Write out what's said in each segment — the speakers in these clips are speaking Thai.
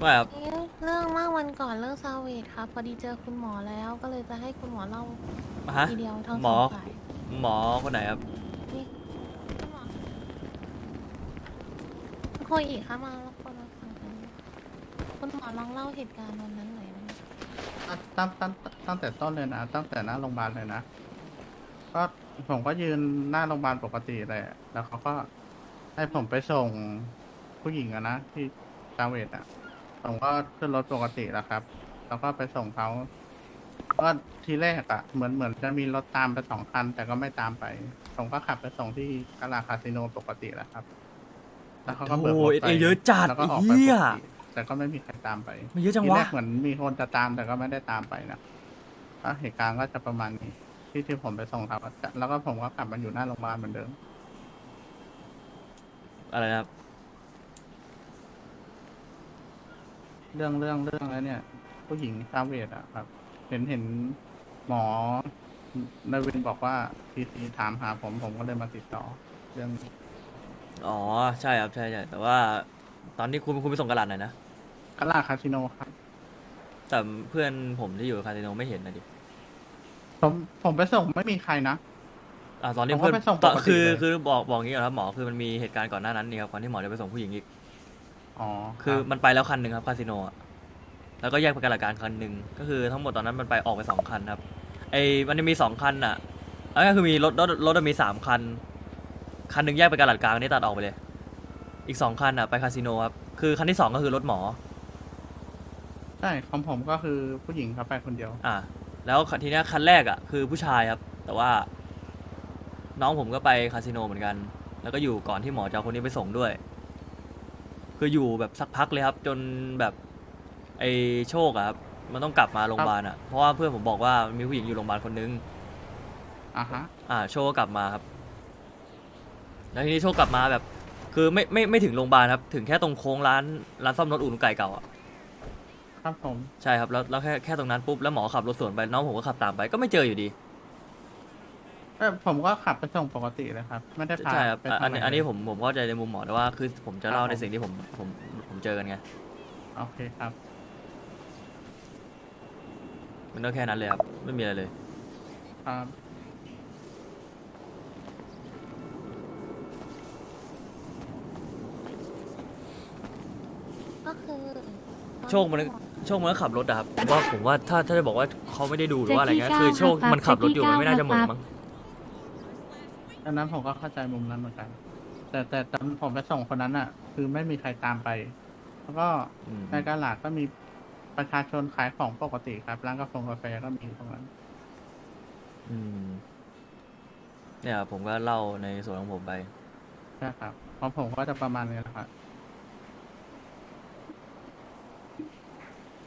ว่าครับ เอ๊ะเรื่องเมื่อวันก่อนเรื่องซาเวดครับพอดีเจอคุณหมอแล้วก็เลยจะให้คุณหมอเล่าฮะ ทีเดียวทั้งหมสอองฝ่ายหมอคนไหนครับ นี่คุณหมอคุยอีกค่ะมาแล้วคนมาฟังกันคุณหมอลองเล่าเหตุการณ์วันนั้นหน่อยได้ไหมตั้งตั้งตั้งตั้งแต่ต้นเลยนะตั้งแต่หน้าโรงพยาบาลเลยนะก็ผมก็ยืนหน้าโรงพยาบาลปกติเลยอะแล้วเขาก็ให้ผมไปส่งผู้หญิงอะนะที่จาเวตอะ ผมก็ขึ้นรถปกติแล้วครับ แล้วก็ไปส่งเขาก็ทีแรกอะเหมือนเหมือนจะมีรถตามไปสองคัน แต่ก็ไม่ตามไป ผมก็ขับไปส่งที่กาลาคาสิโนปกติแล้วครับ แล้วเขาก็เบิกรถโอ้ยไปเอเยอะจัดแล้วก็ออกไอ้ไปเหี้ปยกติแต่ก็ไม่มีใครตามไป มันเยอะจังทีวะ แรกเหมือนมีคนจะตามแต่ก็ไม่ได้ตามไปนะก็เหตุการณ์ก็จะประมาณนี้ที่ที่ผมไปส่งเขาแล้วก็ผมก็กลับมาอยู่หน้าโรงพยาบาลเหมือนเดิม อะไรนะครับ เรื่องเรื่องเรื่องแล้วเนี่ย ผู้หญิงซาเวดอะครับ เห็นเห็นหมอในเวนบอกว่าทีซีถามหาผมผมก็เลยมาติดต่อ เรื่องอ๋อใช่ครับใช่ใช่แต่ว่า ตอนนี้คุณคุณไปส่งกระดาษหน่อยนะกาลาคาสิโนครับ แต่เพื่อนผมที่อยู่คาสิโนไม่เห็นนะดิผมผมไปส่งไม่มีใครนะ อ่าตอนนี้ผมก็เพื่อนไปส่งตอนปกติคือเลย คือบอกบอกงี้ก่อนครับหมอคือมันมีเหตุการณ์ก่อนหน้านั้นนี่ครับก่อนที่หมอจะไปส่งผู้หญิงอีก อ๋อคือรับมันไปแล้วคันหนึ่งครับคาสิโนอะแล้วก็แยกไปกันละการคันหนึ่งก็คือทั้งหมดตอนนั้นมันไปออกไปสองคันครับ ไอ้มันจะมีสองคันอะเอ้ยก็คือมีรถรถรถมันมีสามคัน คันหนึ่งแยกไปกันหลัดกลางนี่ตัดออกไปเลย อีกสองคันอะไปคาสิโนครับ คือคันที่สองก็คือรถหมอ ใช่ของผมก็คือผู้หญิงครับไปคนเดียว อ่าแล้วทีเนี้ยคันแรกอะคือผู้ชายครับ แต่ว่า น้องผมก็ไปคาสิโนเหมือนกัน แล้วก็อยู่ก่อนที่หมอจะเอาคนนี้ไปส่งด้วย คืออยู่แบบสักพักเลยครับ จนแบบไอ้โชคอะครับมันต้องกลับมาโรงพยาบาลอะเพราะว่าเพื่อนผมบอกว่ามีผู้หญิงอยู่โรงพยาบาลคนนึงอะฮะอ่าโชคก็กลับมาครับแล้วทีนี้โชคกลับมาแบบ คือไม่ไม่ไม่ถึงโรงพยาบาลครับ ถึงแค่ตรงโค้งร้านร้านซ่อมรถอู่นไก่เก่าอะครับผม ใช่ครับแล้วแล้วแค่แค่ตรงนั้นปุ๊บแล้วหมอขับรถสวนไปน้องผมก็ขับตามไปก็ไม่เจออยู่ดี เอ้ยผมก็ขับไปส่งปกติเลยครับ ไม่ได้พาใช่ครับไปอะทำอันนี้ะไรอันนี้เลยผมผมเข้าใจในมุมหมอแต่ว่าคือผมจะเล่าครับในผมสิ่งที่ผมผมผมเจอกันไงโอเคครับ มันก็แค่นั้นเลยครับไม่มีอะไรเลย ครับก็คือโชคมัน โชคมันก็ขับรถอะครับผมว่าผมว่าถ้าถ้าจะบอกว่าเขาไม่ได้ดูหรือว่าอะไรเงี้ยคือโชคมันขับรถอยู่มันไม่น่าจะเหมือนมั้ง ดังนั้นผมก็เข้าใจมุมนั้นเหมือนกัน แต่แต่ตอนผมไปส่งคนนั้นอะ คือไม่มีใครตามไป แล้วก็อืมในกาลาดก็มีประชาชนขายของปกติครับร้านกาแฟกาแฟก็มีตรงนั้น อืมเนี่ยครับผมก็เล่าในส่วนของผมไป ใช่ครับของผมก็จะประมาณนี้แหละครับ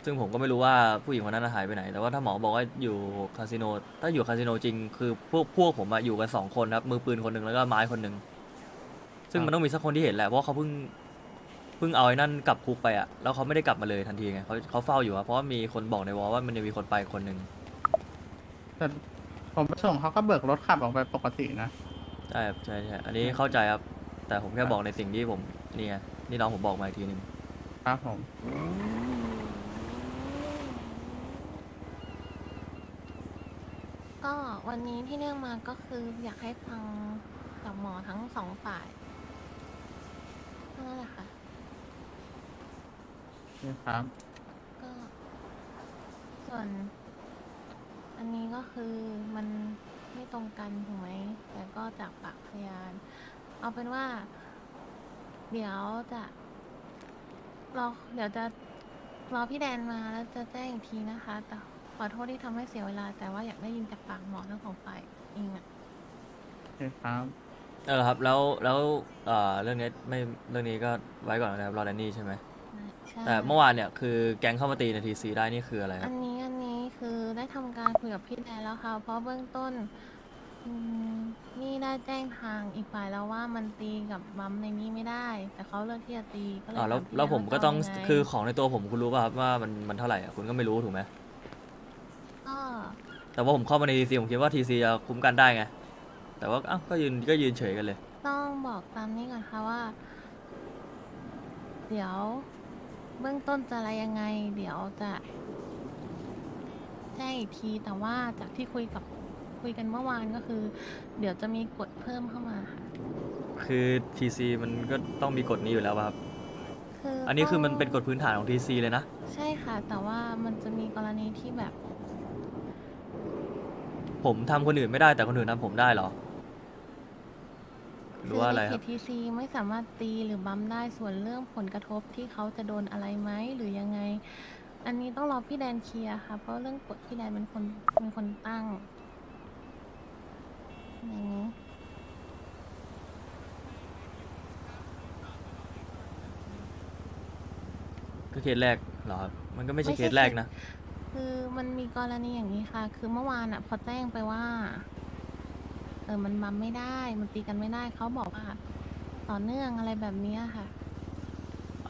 ซึ่งผมก็ไม่รู้ว่าผู้หญิงคนนั้นนะหายไปไหน แต่ว่าถ้าหมอบอกว่าอยู่คาสิโน ถ้าอยู่คาสิโนจริงคือพวกพวกผมอะอยู่กันสองคนครับ มือปืนคนหนึ่งแล้วก็ไม้คนหนึ่ง ซึ่งมันต้องมีสักคนที่เห็นแหละ เพราะเขาเพิ่งเพิ่งเอาไอ้นั่นกลับคุกไปอะแล้วเขาไม่ได้กลับมาเลยทันทีไงเขาเขาเฝ้าอยู่อะเพราะว่ามีคนบอกในวอลว่ามันจะมีคนไปคนหนึ่งแต่ผมไปส่งเขาก็เบิกรถขับออกไปปกตินะ ใช่ครับใช่ใช่อันนี้เข้าใจครับ แต่ผมแค่บอกในสิ่งที่ผมนี่ไงนี่น้องผมบอกมาอีกทีหนึ่งครับผม ก็ วันนี้ที่เรื่องมาก็คืออยากให้ฟังจากหมอทั้งสองฝ่ายนั่นแหละค่ะนี่ครับ ก็ส่วน อันนี้ก็คือมันไม่ตรงกันถูกไหมแต่ก็จากปากพยาน เอาเป็นว่า เดี๋ยวจะรอเดี๋ยวจะรอพี่แดนมาแล้วจะแจ้งอีกทีนะคะแต่ ขอโทษที่ทำให้เสียเวลา แต่ว่าอยากได้ยินจากปากหมอทั้งสองฝ่ายเองอะโอเคครับ เออครับแล้วแล้วเอ่อเรื่องนี้ไม่เรื่องนี้ก็ไว้ก่อนนะครับรอแดนนี่ใช่ไหมใช่แต่เมื่อวานเนี่ยคือแก๊งเข้ามาตีในทีซีได้นี่คืออะไรคอัรับนนี้อันนี้คือได้ทำการคุยกับพี่แดนแล้วค่ะ เพราะเบื้องต้นอืมนี่ได้แจ้งทางอีกฝ่ายแล้วว่ามันตีกับบัมในนี้ไม่ได้ แต่เขาเลือกที่จะตีก็เลยอ่าแล้วถามพี่แล้วดนผมก็าต้องจะเายัไคือของในตัวผมคุณรู้ป่ะครับว่ามันมันเท่าไหร่อะคุณก็ไม่รู้ถูกไหมก็ แต่ว่าผมเข้ามาในทีซีผมคิดว่าทีซีจะคุ้มกันได้ไง แต่ว่าอ้าวก็ยืนก็ยืนเฉยกันเลย ต้องบอกตามนี้ก่อนค่ะว่า เดี๋ยวเบื้องต้นจะอะไรยังไง เดี๋ยวจะแจ้งอีกทีแต่ว่าจากที่คุยกับคุยกันเมื่อวานก็คือ เดี๋ยวจะมีกฎเพิ่มเข้ามาค่ะคือ TC มันก็ต้องมีกฎนี้อยู่แล้วป่ะครับ คืออัอันนี้คือมันเป็นกฎพื้นฐานของ TC เลยนะ ใช่ค่ะ แต่ว่ามันจะมีกรณีที่แบบ ผมทำคนอื่นไม่ได้แต่คนอื่นทำผมได้เหรอ หรือว่าอะไรครับในเขตทีซีไม่สามารถตีหรือบัมได้ส่วนเรื่องผลกระทบที่เขาจะโดนอะไรไหมหรือยังไง อันนี้ต้องรอพี่แดนเคลียร์ค่ะ เพราะเรื่องกฎพี่แดนเป็นคนเป็นคนตั้งอย่างนี้ก็เคสแรกเหรอครับ มันก็ไม่ใช่เคสแรกนะ คือมันมีกรณีอย่างนี้ค่ะ คือเมื่อวานอะพอแจ้งไปว่า เออมันบัมไม่ได้ มันตีกันไม่ได้ เขาบอกว่า ต่อเนื่องอะไรแบบเนี้ยค่ะ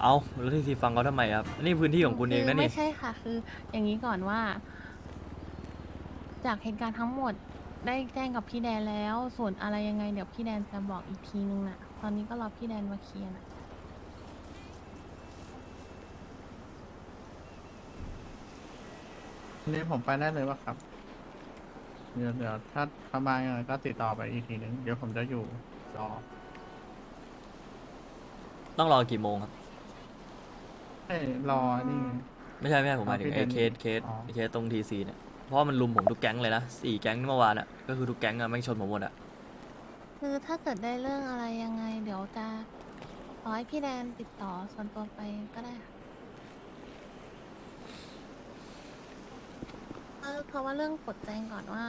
เอาแล้วทีซีฟังเขาทำไมครับอันนี่พื้นที่ของคุณเองนะคืนี่ ไม่ใช่ค่ะ คืออย่างนี้ก่อนว่า จากเหตุการณ์ทั้งหมดได้แจ้งกับพี่แดนแล้ว ส่วนอะไรยังไง เดี๋ยวพี่แดนจะบอกอีกทีนึงน่ะตอนนี้ก็รอพี่แดนมาเคลียร์น่ะ นี่ผมไปได้เลยว่าครับ เดี๋ยวเดี๋ยวถ้าประมาณยังไงก็ติดต่อไปอีกทีนึง เดี๋ยวผมจะอยู่รอต้องรอกี่โมงครับเอ้ยรอนี่ ไม่ใช่ไม่ใช่ผมหมายถึงอ๋อไอ้พี่เคเดสนเคสอ๋อ เคสตรงทีซีเนี่ยเพราะว่ามันลุมผมทุกแก๊งเลยนะสี่แก๊งเมื่อวานอะก็คือทุกแก๊งอะแม่งชนผมหมดอะคือถ้าเกิดได้เรื่องอะไรยังไง เดี๋ยวจะขอให้พี่แดนติดต่อส่วนตัวไปก็ได้ค่ะ เออเพราะว่าเรื่องกฎแจ้งก่อนว่า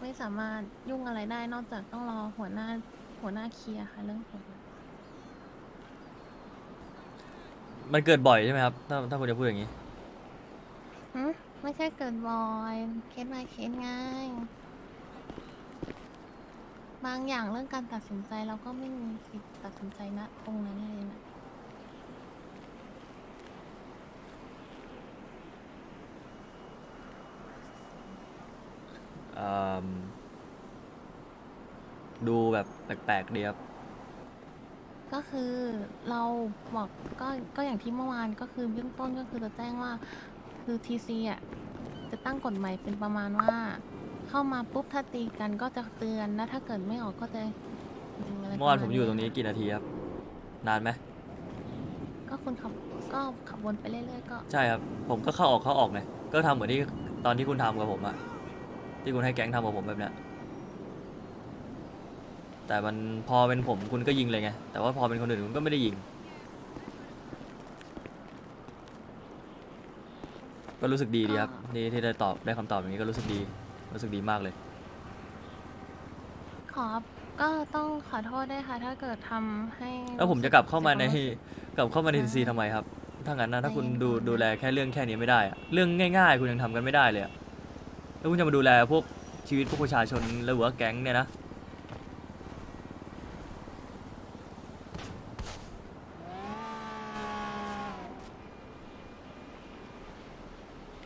ไม่สามารถยุ่งอะไรได้นอกจากต้องรอหัวหน้าหัวหน้าเคลียร์ค่ะเรื่องกฎมันเกิดบ่อยใช่ไหมครับ ถ้าถ้าคุณจะพูดอย่างนี้ หึไม่ใช่เกิดบอยเคส by เคสง่าย บางอย่างเรื่องการตัดสินใจเราก็ไม่มีสิทธิ์ตัดสินใจณตรงนั้นเลยนะ เอิ่ม ดูแบบแปลกๆดีครับ ก็คือเราบอกก็ก็อย่างที่เมื่อวานก็คือเบื้องต้นก็คือจะแจ้งว่าคือทีซีอะจะตั้งกฎใหม่เป็นประมาณว่า เข้ามาปุ๊บถ้าตีกันก็จะเตือนแล้วถ้าเกิดไม่ออกก็จะยิงอะไรเมื่อวานปะผมอยู่ตรงนี้กี่นาทีครับ นานไหมก็คุณขับก็ขับวนไปเรื่อยๆก็ ใช่ครับ ผมก็เข้าออกเข้าออกไงก็ทำเหมือนที่ตอนที่คุณทำกับผมอะ ที่คุณให้แก๊งทำกับผมแบบเนี้ยแต่มันพอเป็นผมคุณก็ยิงเลยไง แต่ว่าพอเป็นคนอื่นคุณก็ไม่ได้ยิง ก็รู้สึกดีดีครับที่ที่ได้ตอบได้คำตอบอย่างนี้ก็รู้สึกดี รู้สึกดีมากเลย ขอก็ต้องขอโทษด้วยค่ะถ้าเกิดทำให้แล้วผมจะกลับเข้ามาในรู้สึกกลับเข้ามาในอ่าทีซีทำไมครับ ถ้างั้นนะถ้าคุณใจเย็นดูก่อนนะดูแลแค่เรื่องแค่นี้ไม่ได้อะเรื่องง่าย ๆ คุณยังทำกันไม่ได้เลยอะ แล้วคุณจะมาดูแลพวกชีวิตพวกประชาชนหรือว่าแก๊งเนี่ยนะ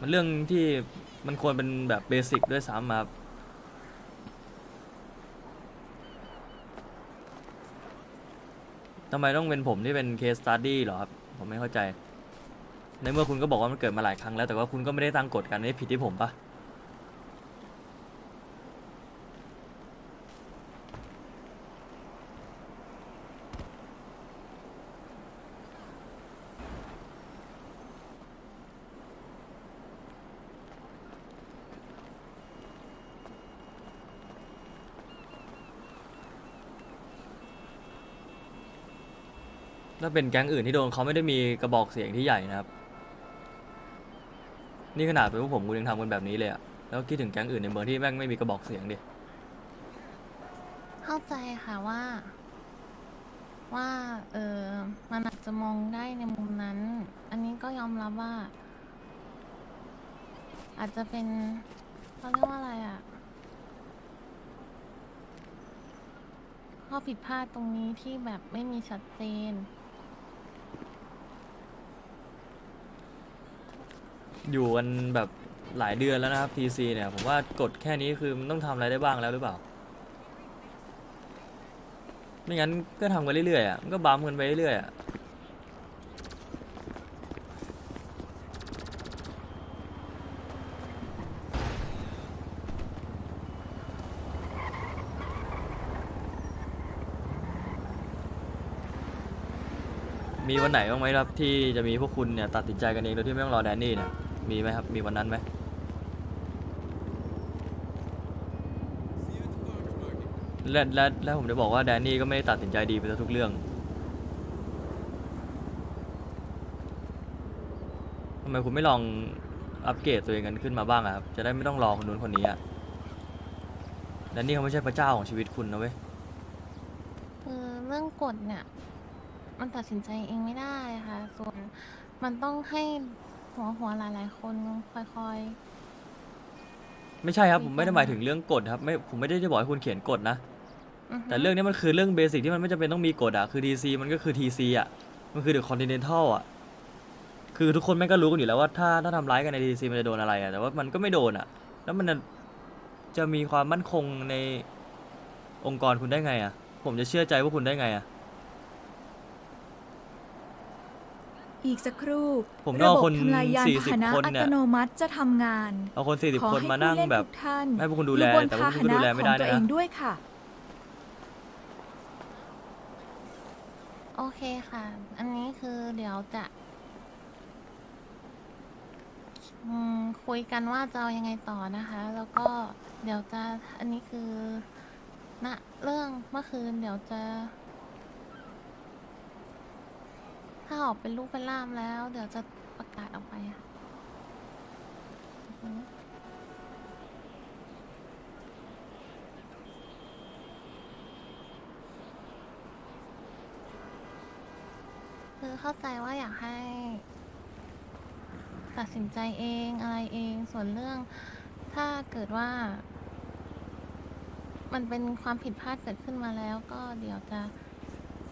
มันเรื่องที่มันควรเป็นแบบเบสิกด้วยซ้ำครับทำไมต้องเป็นผมที่เป็นเคสตัดดี้หรอครับ ผมไม่เข้าใจ ในเมื่อคุณก็บอกว่ามันเกิดมาหลายครั้งแล้วแต่ว่าคุณก็ไม่ได้ตั้งกฎกันนี่ผิดที่ผมปะ ถ้าเป็นแก๊งอื่นที่โดนเขาไม่ได้มีกระบอกเสียงที่ใหญ่นะครับ นี่ขนาดเป็นพวกผมคุณยังทำกันแบบนี้เลยอะแล้วคิดถึงแก๊งอื่นในเมืองที่แม่งไม่มีกระบอกเสียงดิ เข้าใจค่ะว่า ว่า เออมันอาจจะมองได้ในมุมนั้น อันนี้ก็ยอมรับว่า อาจจะเป็นเขาเรียกว่าอะไรอะข้อผิดพลาดตรงนี้ที่แบบไม่มีชัดเจน อยู่กันแบบหลายเดือนแล้วนะครับ TC เนี่ยผมว่ากดแค่นี้คือมันต้องทำอะไรได้บ้างแล้วหรือเปล่า ไม่งั้นก็ทำไปเรื่อยๆอะมันก็บัมกันไปเรื่อยๆอะมีวันไหนบ้างไหมครับที่จะมีพวกคุณเนี่ยตัดสินใจกันเองโดยที่ไม่ต้องรอแดนนี่เนี่ย มีไหมครับ มีวันนั้นไหมและและและผมจะบอกว่าแดนนี่ก็ไม่ได้ตัดสินใจดีไปซะทุกเรื่องทำไมคุณไม่ลองอัปเกรดตัวเองกันขึ้นมาบ้างอะครับ จะได้ไม่ต้องรอคนนู้นคนนี้อะแดนนี่เขาไม่ใช่พระเจ้าของชีวิตคุณนะเว้ย คือเรื่องกฎเนี่ย มันตัดสินใจเองไม่ได้ค่ะ ส่วนมันต้องให้ หัวหัวหลายๆ คนค่อย ไม่ใช่ครับคุผยมไม่ได้กันหมายถึงเรื่องกฎครับไม่ผมไม่ได้จะบอกให้คุณเขียนกฎนะ ๆอือฮึแต่เรื่องนี้มันคือเรื่องเบสิกที่มันไม่จำเป็นต้องมีกฎอะคือ DC มันก็คือ TC อะมันคือ The Continental อะคือทุกคนแม่งก็รู้กันอยู่แล้วว่าถ้าถ้าทำร้ายกันใน DC มันจะโดนอะไรอะแต่ว่ามันก็ไม่โดนอะแล้วมันจะจะมีความมั่นคงในองค์กรคุณได้ไงอะผมจะเชื่อใจว่าคุณได้ไงอะ อีกสักครู่ผมระเอาบบคนทำลายยาน40พาหนะคนอัเนี่ย ตโนมัติจะทำงาน เอาคนขอ40คนให้มาผู้นั่งเล่นแบบ ทุกท่านให้พวกคุณดูแลอยู่บนแต่ว่าพาพวกคุณก็หนะดูแลขไม่องได้ตัวนะเองด้วยค่ะ โอเคค่ะ อันนี้คือเดี๋ยวจะอืมคุยกันว่าจะเอายังไงต่อนะคะ แล้วก็เดี๋ยวจะอันนี้คือณเรื่องเมื่อคืน เดี๋ยวจะ ถ้าออกเป็นรูปเป็นร่ามแล้ว เดี๋ยวจะประกาศออกไปค่ะอือฮึคือเข้าใจว่าอยากให้ ตัดสินใจเองอะไรเองส่วนเรื่อง ถ้าเกิดว่า มันเป็นความผิดพลาดเกิดขึ้นมาแล้ว ก็เดี๋ยวจะ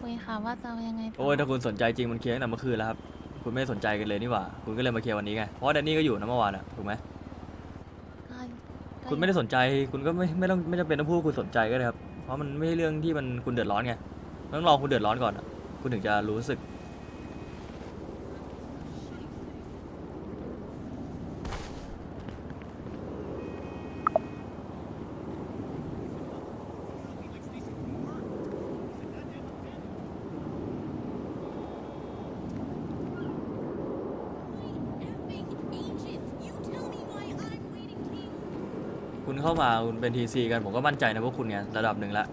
คุยค่ะว่าจะเอายังไงต่อโอ้ยถ้าคุณสนใจจริงมันเคลียร์ตั้งแต่เมื่อคืนแล้วครับคุณไม่ได้สนใจกันเลยนี่หว่า คุณก็เลยมาเคลียร์วันนี้ไงเพราะว่าแดนนี่ก็อยู่นะเมื่อวานอะถูกไหมก็ก็คุณไม่ได้สนใจคุณก็ไม่ไม่ต้องไม่จำเป็นต้องพูดว่าคุณสนใจก็ได้ครับเพราะมันไม่ใช่เรื่องที่มันคุณเดือดร้อนไงต้องรอคุณเดือดร้อนก่อนอะคุณถึงจะรู้สึก คุณ เข้ามาคุณเป็นทีซีกันผมก็มั่นใจนะพวกคุณไงระดับหนึ่งละ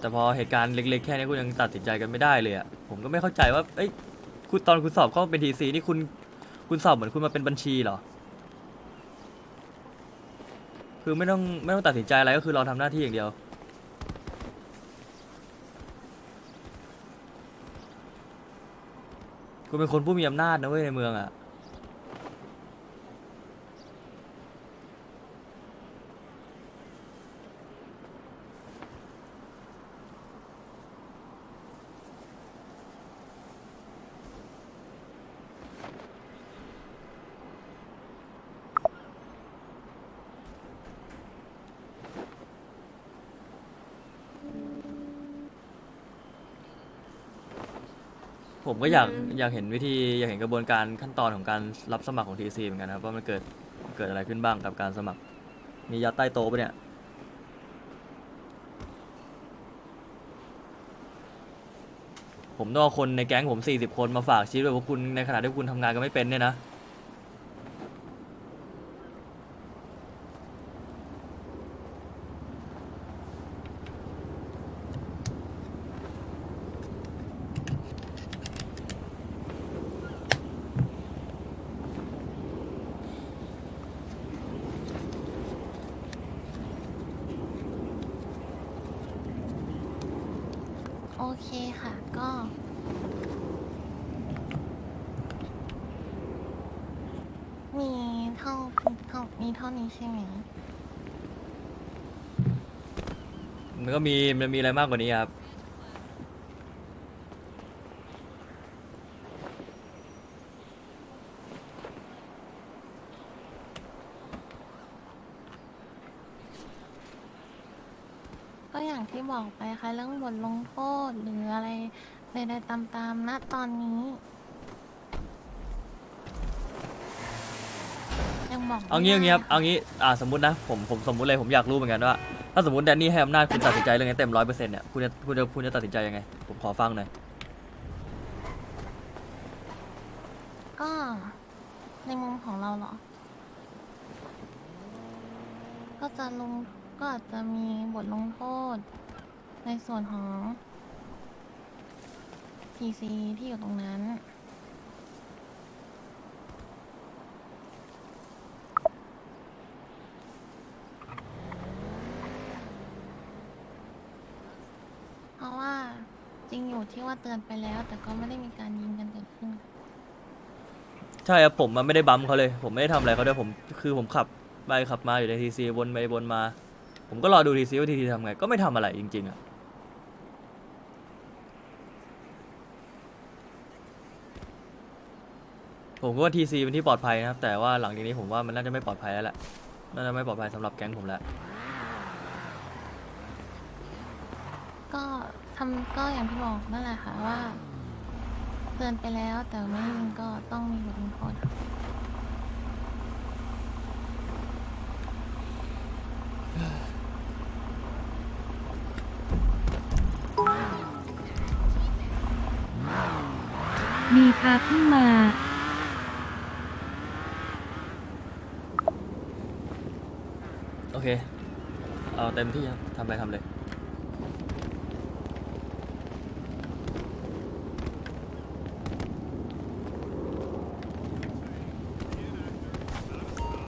แต่พอเหตุการณ์เล็กๆแค่นี้คุณยังตัดสินใจกันไม่ได้เลยอะผมก็ไม่เข้าใจว่าเอ้ยคุณตอนคุณสอบเข้าเป็นทีซีนี่คุณคุณสอบเหมือนคุณมาเป็นบัญชีเหรอ คือไม่ต้องไม่ต้องตัดสินใจอะไรก็คือเราทำหน้าที่อย่างเดียว คุณเป็นคนผู้มีอำนาจนะเว้ยในเมืองอะ ผมก็อยากอยากเห็นวิธีอยากเห็นกระบวนการขั้นตอนของการรับสมัครของทีซีเหมือนกันนะครับว่ามันเกิดเกิดอะไรขึ้นบ้างกับการสมัคร มียัดใต้โต๊ะปะเนี่ยผมต้องเอาคนในแก๊งผมสี่สิบคนมาฝากชีวิตแบบพวกคุณในขณะที่คุณทำงานกันไม่เป็นเนี่ยนะ เคค่ะ ก็ มีเท่าเท่ามีเท่านี้ใช่ไหม มันก็มีมันมีอะไรมากกว่านี้ครับ อย่างที่บอกไปค่ะเรื่องบทลงโทษหรืออะไรใดๆตามๆณตอนนี้ ยังบอกไม่เอางี้เอางี้ครับได้ะเอางี้อ่าสมมตินะผมผมสมมติเลยผมอยากรู้เหมือนกันว่า ถ้าสมมติแดนนี่ให้อำนาจคุณตัดสินใจเรื่องนี้เต็มร้อยเปอร์เซ็นต์เนี่ยคุณจะคุณจะคุณจะตัดสินใจยังไง ผมขอฟังหน่อยก็ในมุมของเราเหรอ ก็จะลง ก็อาจจะมีบทลงโทษ ในส่วนของ TC ที่อยู่ตรงนั้น เพราะว่าจริงอยู่ที่ว่าเตือนไปแล้ว แต่ก็ไม่ได้มีการยิงกันเกิดขึ้น ใช่ครับผมมันไม่ได้บัมเขาเลย ผมไม่ได้ทำอะไรเขาด้วยผมคือผมขับไปขับมาอยู่ในทีซีวนไปวนมา ผมก็รอดูทีซีว่าทีซีทำไง ก็ไม่ทำอะไรจริงๆอะผมก็ว่าทีซีเป็นที่ปลอดภัยนะครับ แต่ว่าหลังจากนี้ผมว่ามันน่าจะไม่ปลอดภัยแล้วแหละน่าจะไม่ปลอดภัยสำหรับแก๊งผมแล้ว ก็ทำก็อย่างที่บอกนั่นแหละค่ะว่าเตือนไปแล้วแต่ไม่ยิงก็ต้องมีบทลงโทษค่ะ พาเพิ่งมา โอเค เอาเต็มที่ครับทำอะไรทำเลย